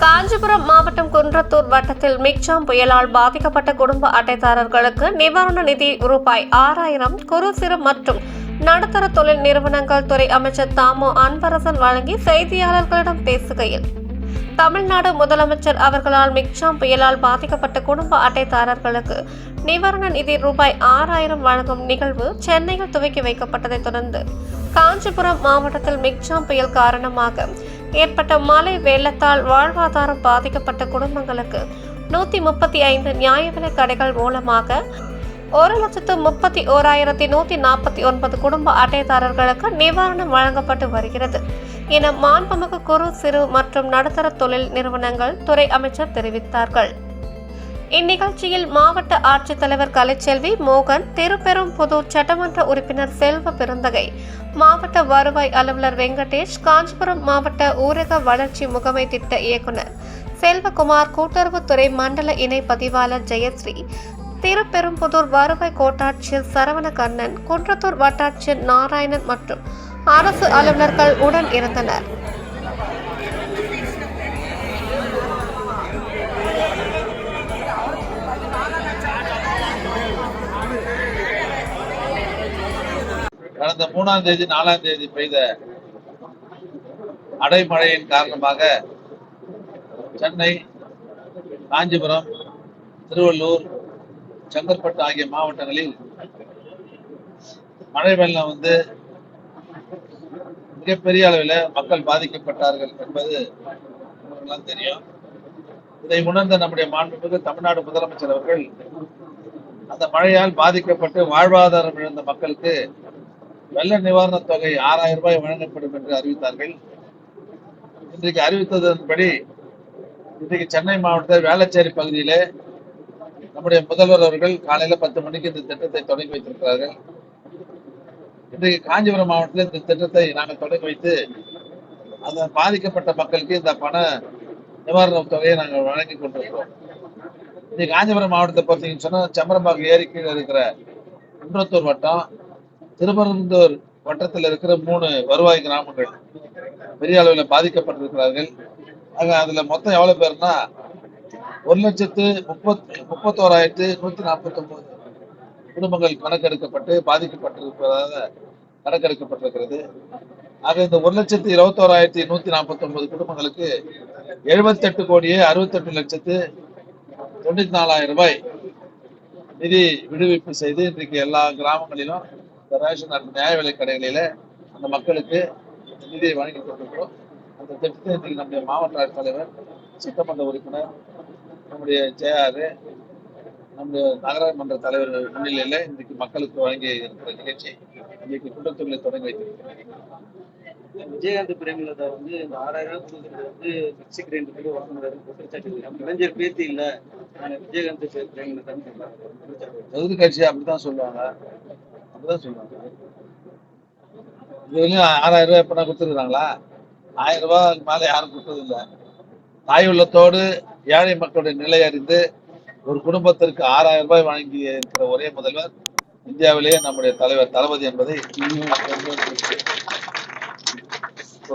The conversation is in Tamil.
காஞ்சிபுரம் மாவட்டம் குன்றத்தூர் வட்டத்தில் மிக்ஜாம் புயலால் பாதிக்கப்பட்ட குடும்ப அட்டைதாரர்களுக்கு நிவாரண நிதி ரூபாய் ஆறாயிரம் குறு சிறு மற்றும் நடுத்தர தொழில் நிறுவனங்கள் துறை அமைச்சர் தாமோ அன்பரசன் வழங்கி செய்தியாளர்களிடம் பேசுகையில் தமிழ்நாடு முதலமைச்சர் அவர்களால் மிக்ஜாம் புயலால் பாதிக்கப்பட்ட குடும்ப அட்டைதாரர்களுக்கு நிவாரண நிதி ரூபாய் ஆறாயிரம் வழங்கும் நிகழ்வு சென்னையில் துவக்கி வைக்கப்பட்டதைத் தொடர்ந்து காஞ்சிபுரம் மாவட்டத்தில் மிக்ஜாம் புயல் காரணமாக ஏற்பட்ட மழை வெள்ளத்தால் வாழ்வாதாரம் பாதிக்கப்பட்ட குடும்பங்களுக்கு நூற்றி முப்பத்தி ஐந்து நியாய விலை கடைகள் மூலமாக ஒரு லட்சத்து முப்பத்தி ஓராயிரத்தி நூற்றி நாற்பத்தி ஒன்பது குடும்ப அட்டைதாரர்களுக்கு நிவாரணம் வழங்கப்பட்டு வருகிறது. என மாண்புமிகு குறு சிறு மற்றும் நடுத்தர தொழில் நிறுவனங்கள் துறை அமைச்சர் தெரிவித்தார்கள். இந்நிகழ்ச்சியில் மாவட்ட ஆட்சித்தலைவர் கலைச்செல்வி மோகன் திருப்பெரும்புதூர் சட்டமன்ற உறுப்பினர் செல்வ பெருந்தகை மாவட்ட வருவாய் அலுவலர் வெங்கடேஷ் காஞ்சிபுரம் மாவட்ட ஊரக வளர்ச்சி முகமை திட்ட இயக்குனர் செல்வகுமார் கூட்டுறவுத்துறை மண்டல இணை பதிவாளர் ஜெயஸ்ரீ திருப்பெரும்புதூர் வருவாய் கோட்டாட்சியர் சரவணகர்ணன் குன்றத்தூர் வட்டாட்சியர் நாராயணன் மற்றும் அரசு அலுவலர்கள் உடன் இருந்தனர். கடந்த மூணாம் தேதி நாலாம் தேதி பெய்த அடைமழையின் காரணமாக சென்னை காஞ்சிபுரம் திருவள்ளூர் செங்கற்பட்டு ஆகிய மாவட்டங்களில் மழை வெள்ளம் வந்து மிகப்பெரிய அளவில் மக்கள் பாதிக்கப்பட்டார்கள் என்பது உங்களுக்கெல்லாம் தெரியும். இதை உணர்ந்த நம்முடைய மாண்புமிகு தமிழ்நாடு முதலமைச்சர் அவர்கள் அந்த மழையால் பாதிக்கப்பட்டு வாழ்வாதாரம் இழந்த மக்களுக்கு வெள்ள நிவாரணத் தொகை ஆறாயிரம் ரூபாய் வழங்கப்படும் என்று அறிவித்தார்கள். இன்றைக்கு அறிவித்ததன்படி இன்றைக்கு சென்னை மாவட்டத்தில் வேளச்சேரி பகுதியிலே நம்முடைய முதல்வர் அவர்கள் காலையில பத்து மணிக்கு இந்த திட்டத்தை தொடங்கி வைத்திருக்கிறார்கள். இன்றைக்கு காஞ்சிபுரம் மாவட்டத்தில் இந்த திட்டத்தை நாங்கள் தொடங்கி வைத்து அந்த பாதிக்கப்பட்ட மக்களுக்கு இந்த பண நிவாரண தொகையை நாங்கள் வழங்கி கொண்டிருக்கிறோம். இன்னைக்கு காஞ்சிபுரம் மாவட்டத்தை பார்த்தீங்கன்னு சொன்னா சம்பரம்பாக்கம் ஏரி கீழே இருக்கிற குன்றத்தூர் வட்டம் திருப்பரந்தூர் வட்டத்தில் இருக்கிற மூணு வருவாய் கிராமங்கள் பெரிய அளவில் பாதிக்கப்பட்டிருக்கிறார்கள். ஆக அதுல மொத்தம் எவ்வளவு பேர்னா ஒரு லட்சத்து முப்பத்தி முப்பத்தோராயிரத்து நூத்தி நாற்பத்தொம்போது குடும்பங்கள் கணக்கெடுக்கப்பட்டு பாதிக்கப்பட்டிருப்பதாக கணக்கெடுக்கப்பட்டிருக்கிறது. ஆக இந்த ஒரு லட்சத்து இருபத்தோராயிரத்தி நூத்தி நாற்பத்தொன்பது குடும்பங்களுக்கு எழுபத்தெட்டு கோடியே அறுபத்தெட்டு லட்சத்து தொண்ணூத்தி நாலாயிரம் ரூபாய் நிதி விடுவிப்பு செய்து இன்றைக்கு எல்லா கிராமங்களிலும் இந்த ரேஷன் அண்ட் நியாய விலை கடைகளில அந்த மக்களுக்கு நிதியை வழங்கி கொண்டிருக்கிறோம். அந்த திட்டத்தை நம்முடைய மாவட்ட ஆட்சித்தலைவர் சட்டமன்ற உறுப்பினர் நம்முடைய ஜேஆர் நம்முடைய நகரமன்ற தலைவர் முன்னிலையில இன்றைக்கு மக்களுக்கு வழங்கி இருக்கிற நிகழ்ச்சி இன்றைக்கு குற்றத்தொழிலை தொடங்கி வைத்திருக்கிறோம். விஜயகாந்த் பிரேமலதா வந்து இந்த ஆறாயிரம் கொடுக்கறது வந்து மிக்சி கிரைண்டருக்கு வாங்கினது குற்றச்சாட்டு இளைஞர் பேத்தி இல்ல. விஜயகாந்த் பிரேமலதான்னு சொல்றாங்க. எதிர்கட்சி கட்சி அப்படித்தான் சொல்லுவாங்க. அப்படிதான் சொல்லுவாங்க ஆறாயிரம் ரூபாய் எப்ப கொடுத்துருக்காங்களா? ஆயிரம் ரூபாய்க்கு மேல யாரும் கொடுத்தது தாய் உள்ளத்தோடு ஏழை மக்களுடைய நிலை அறிந்து ஒரு குடும்பத்திற்கு ஆறாயிரம் ரூபாய் வழங்கி இருக்கிற ஒரே முதல்வர் இந்தியாவிலேயே நம்முடைய தலைவர் தளபதி என்பதை